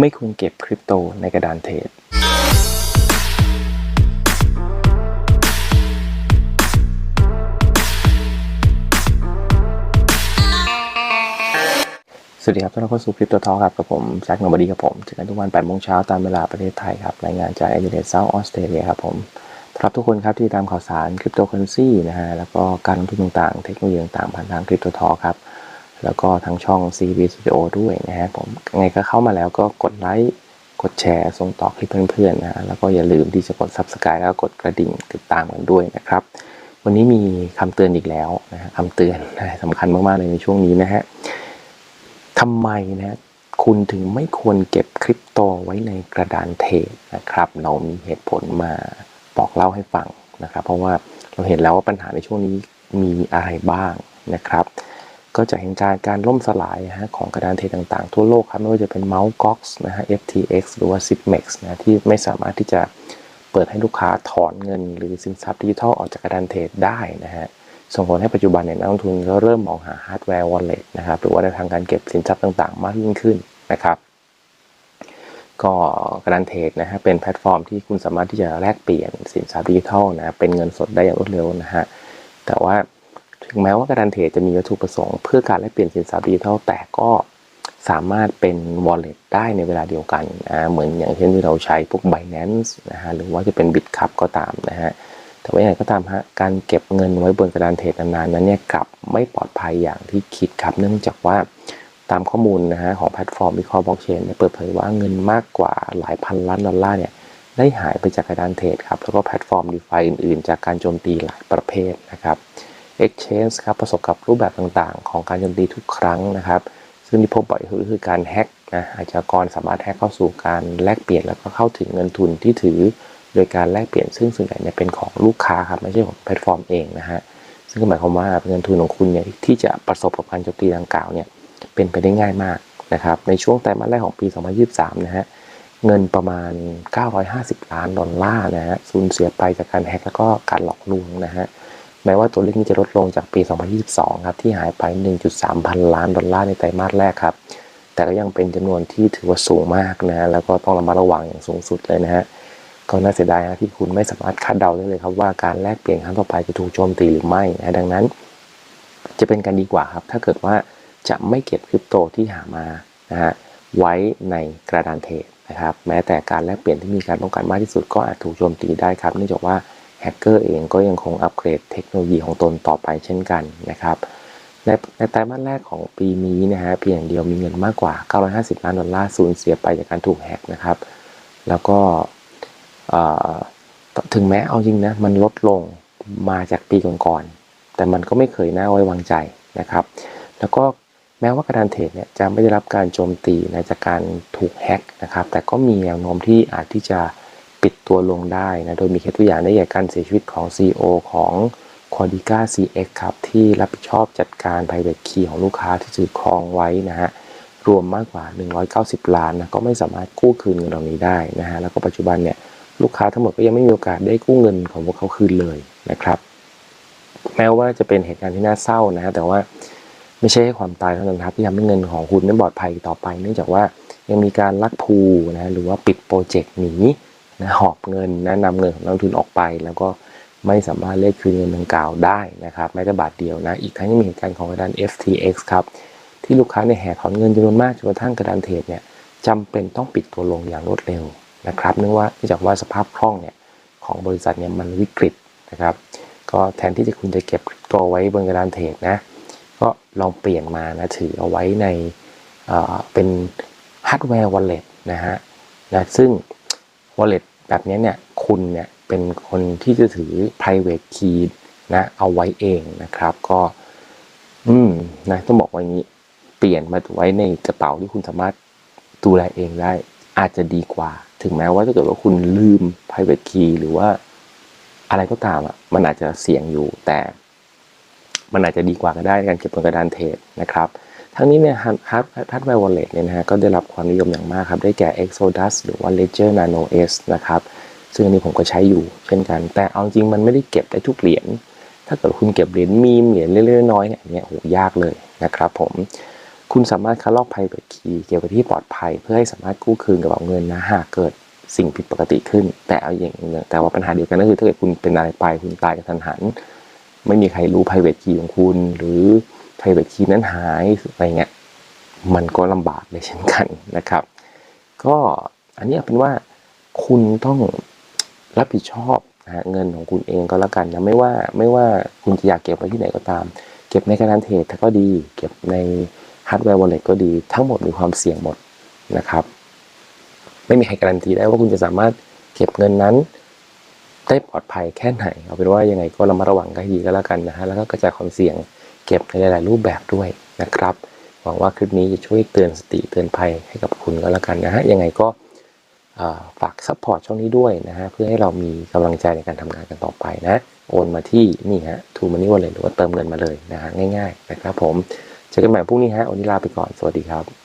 ไม่ควรเก็บคริปโตในกระดานเทรดสวัสดีครับต้อนรับเข้าสู่คริปโตทอครับกับผมแซคโนบอดีครับผมเจอกันทุกวัน8โมงเช้าตามเวลาประเทศไทยครับรายงานจากแอดเดเซาท์ออสเตรเลียครับผมครับทุกคนครับที่ตามข่าวสารคริปโตเคอเรนซีนะฮะแล้วก็การลงทุนต่างๆ เทคโนโลยีต่างๆผ่านทางคริปโตทอครับ แล้วก็ทางช่อง CV Studio ด้วยนะฮะผมไงก็เข้ามาแล้วก็กดไลค์กดแชร์ส่งต่อคลิปเพื่อนๆนะฮะแล้วก็อย่าลืมที่จะกด Subscribe แล้วกดกระดิ่งติดตามกันด้วยนะครับ วันนี้มีคำเตือนอีกแล้วนะฮะคำเตือนสำคัญมากๆเลยในช่วงนี้นะฮะทำไมนะคุณถึงไม่ควรเก็บคริปโตไว้ในกระดานเทรดนะครับ เรามีเหตุผลมาบอกเล่าให้ฟังนะครับ เพราะว่าเราเห็นแล้วว่าปัญหาในช่วงนี้มีอะไรบ้างนะครับ ก็จะเห็นการการล่มสลายนะฮะของกระดานเทรดต่างๆ ทั่วโลกครับไม่ว่าจะเป็นเมาส์ก๊อกส์นะฮะ FTX หรือว่า Zipmex นะที่ไม่สามารถที่จะเปิดให้ลูกค้าถอนเงิน หรือสินทรัพย์ดิจิทัลออกจากกระดานเทรดได้นะฮะส่งผลให้ปัจจุบันเนี่ยนักลงทุนก็เริ่มมองหาฮาร์ดแวร์วอลเล็ตนะครับหรือว่าในทางการเก็บสินทรัพย์ต่างๆ มากยิ่งขึ้นนะครับ ก็กระดานเทรดนะฮะเป็นแพลตฟอร์มที่คุณสามารถที่จะแลกเปลี่ยนสินทรัพย์ดิจิทัลนะเป็นเงินสดได้อย่างรวดเร็วนะฮะแต่ว่า ถึงแม้ว่ากระดานเทรดจะมีวัตถุประสงค์เพื่อการแลกเปลี่ยนสินทรัพย์ดิจิทัลแต่ก็สามารถเป็น wallet ได้ในเวลาเดียวกันนะเหมือนอย่างเช่นที่เราใช้พวก Binance นะฮะหรือว่าจะเป็น Bitcup ก็ตามนะฮะแต่ว่าอย่างไรก็ตามฮะการเก็บเงินไว้บนกระดานเทรดนานๆนั้นเนี่ยกลับไม่ปลอดภัยอย่างที่คิดครับเนื่องจากว่าตามข้อมูลนะฮะของแพลตฟอร์มวิเคราะห์บล็อกเชนเปิดเผยว่าเงินมากกว่าหลายพันล้านดอลลาร์เนี่ยได้หายไปจากกระดานเทรดครับแล้วก็แพลตฟอร์ม d e f i อื่นๆ จากการโจมตีหลายประเภทนะครับ Exchange ครับประสบกับรูปแบบต่างๆ ของการโจมตีทุกครั้งนะครับ ซึ่งที่พบบ่อยที่สุดคือการแฮ็กนะอาชญากรสามารถแฮ็กเข้าสู่การแลกเปลี่ยนแล้วก็เข้าถึงเงินทุนที่ถือ โดยการแลกเปลี่ยนซึ่งส่วนใหญ่เนี่ยเป็นของลูกค้าครับไม่ใช่ของแพลตฟอร์มเองนะฮะซึ่งหมายความว่าเงินทุนของคุณเนี่ยที่จะประสบกับการโจมตีดังกล่าวเนี่ยเป็นไปได้ง่ายมากนะครับในช่วงไตรมาสแรกของปี 2023 นะฮะเงินประมาณ 950 ล้านดอลลาร์นะฮะสูญเสียไปจากการแฮ็กแล้วก็การหลอกลวงนะฮะ แม้ว่าตัวเลขนี้จะลดลงจากปี 2022 ครับ ที่หายไป 1.3 พันล้านดอลลาร์ในไตรมาสแรกครับ แต่ก็ยังเป็นจำนวนที่ถือว่าสูงมากนะฮะแล้วก็ต้องระมัดระวังอย่างสูงสุดเลยนะฮะ ก็น่าเสียดายนะที่คุณไม่สามารถคาดเดาได้เลยครับว่าการแลกเปลี่ยนครั้งต่อไปจะถูกโจมตีหรือไม่นะ ดังนั้น จะเป็นการดีกว่าครับ ถ้าเกิดว่าจะไม่เก็บคริปโตที่หามานะฮะไว้ในกระดานเทรดนะครับ แม้แต่การแลกเปลี่ยนที่มีการป้องกันมากที่สุดก็อาจถูกโจมตีได้ครับ เนื่องจากว่า แฮกเกอร์เองก็ยังคงอัปเกรดเทคโนโลยีของตนต่อไปเช่นกันนะครับ ในในไตรมาสแรกของปีนี้นะฮะเพียงเดียวมีเงินมากกว่า 950 ล้านดอลลาร์สูญเสียไปจากการถูกแฮกนะครับ แล้วก็ถึงแม้เอาจริงนะ มันลดลงมาจากปีก่อนๆแต่มันก็ไม่เคยน่าไว้วางใจนะครับ แล้วก็แม้ว่ากระดานเทรดเนี่ยจะไม่ได้รับการโจมตีนะจากการถูกแฮกนะครับ แต่ก็มีแนวโน้มที่อาจที่จะ ปิดตัวลงได้นะโดยมีเคสตัวอย่างได้แก่การเสียชีวิตของ CEO ของ q u a d i c a CX ครับ ที่รับผิดชอบจัดการ private key ของลูกค้าที่ถือครองไว้นะฮะรวมมากกว่า 190 ล้านนะก็ไม่สามารถกู้คืนเงินเหล่านี้ได้นะฮะแล้วก็ปัจจุบันเนี่ยลูกค้าทั้งหมดก็ยังไม่มีโอกาสได้กู้เงินของพวกเขาคืนเลยนะครับ แม้ว่าจะเป็นเหตุการณ์ที่น่าเศร้านะฮะแต่ว่าไม่ใช่ให้ความตายเท่านั้นครับที่ทำให้เงินของคุณไม่ปลอดภัยต่อไป เนื่องจากว่ายังมีการลักพูนะหรือว่าปิดโปรเจกต์หนี นะหอบเงินนะนำเงินของนักลงทุนออกไป แล้วก็ไม่สามารถเรียกคืนเงินดังกล่าวได้นะครับแม้แต่บาทเดียวนะอีกทั้งยังมีเหตุการณ์ของกระดาน FTX ครับที่ลูกค้าในแห่ถอนเงินจำนวนมากจนกระทั่งกระดานเทรดเนี่ยจำเป็นต้องปิดตัวลงอย่างรวดเร็วนะครับเนื่องว่าเนื่องจากว่าสภาพคล่องเนี่ยของบริษัทเนี่ยมันวิกฤตนะครับก็แทนที่จะคุณจะเก็บคริปโตไว้บนกระดานเทรดนะก็ลองเปลี่ยนมานะถือเอาไว้ในเเป็นฮาร์ดแวร์วอลเล็ตนะฮะนะซึ่งวอลเล็ต แบบนี้เนี่ยคุณเนี่ยเป็นคนที่จะถือ private key นะเอาไว้เองนะครับก็ อืมนะต้องบอกว่าอย่างนี้เปลี่ยนมาไว้ในกระเป๋าที่คุณสามารถดูแลเองได้อาจจะดีกว่า ถึงแม้ว่าถ้าเกิดว่าคุณลืม private key หรือว่าอะไรก็ตามอะมันอาจจะเสี่ยงอยู่แต่ มันอาจจะดีกว่าก็ได้การเก็บบนกระดานเทรดนะครับ ทั้งนี้เนี่ยฮาร์ดฮาร์ดแวร์วอลเล็ตเนี่ยนะฮะก็ได้รับความนิยมอย่างมากครับ ได้แก่ Exodus หรือว่า Ledger Nano S นะครับ ซึ่งอันนี้ผมก็ใช้อยู่เช่นกัน แต่เอาจริงมันไม่ได้เก็บได้ทุกเหรียญ ถ้าเกิดคุณเก็บเหรียญมีมเหรียญเล็กๆน้อยๆเนี่ยอันเนี้ยโหยากเลยนะครับผมคุณสามารถคัดลอก private key เกี่ยวกับที่ปลอดภัย เพื่อให้สามารถกู้คืนกระเป๋าเงินนะหากเกิดสิ่งผิดปกติขึ้น แต่เอาอย่างหนึ่งแต่ว่าปัญหาเดียวกันก็คือถ้าเกิดคุณเป็นอะไรไปคุณตายกระทันหัน ไม่มีใครรู้ private key ของคุณ หรือ private key นั้นหายอะไรเงี้ยมันก็ลำบากเลยเช่นกันนะครับ ก็อันนี้เป็นว่าคุณต้องรับผิดชอบนะเงินของคุณเองก็แล้วกันนะไม่ว่าไม่ว่าคุณจะอยากเก็บไว้ที่ไหนก็ตาม เก็บในกระดานเทรดก็ดี เก็บในฮาร์ดแวร์วอลเล็ตก็ดี ทั้งหมดมีความเสี่ยงหมดนะครับ ไม่มีใครการันตีได้ว่าคุณจะสามารถเก็บเงินนั้น ได้ปลอดภัยแค่ไหน เอาเป็นว่ายังไงก็ระมัดระวังกันดีก็แล้วกันนะฮะแล้วก็กระจายความเสี่ยง เก็บในหลาย ๆ รูปแบบด้วยนะครับหวังว่าคลิปนี้จะช่วยเตือนสติเตือนภัยให้กับคุณก็แล้วกันนะฮะยังไงก็ฝากซัพพอร์ตช่องนี้ด้วยนะฮะเพื่อให้เรามีกำลังใจในการทำงานกันต่อไปนะ โอนมาที่นี่ฮะทูมันนี่วันเลยหรือว่าเติมเงินมาเลยนะฮะง่าย ๆ นะครับผมเจอกันใหม่พรุ่งนี้ฮะวันนี้ลาไปก่อนสวัสดีครับ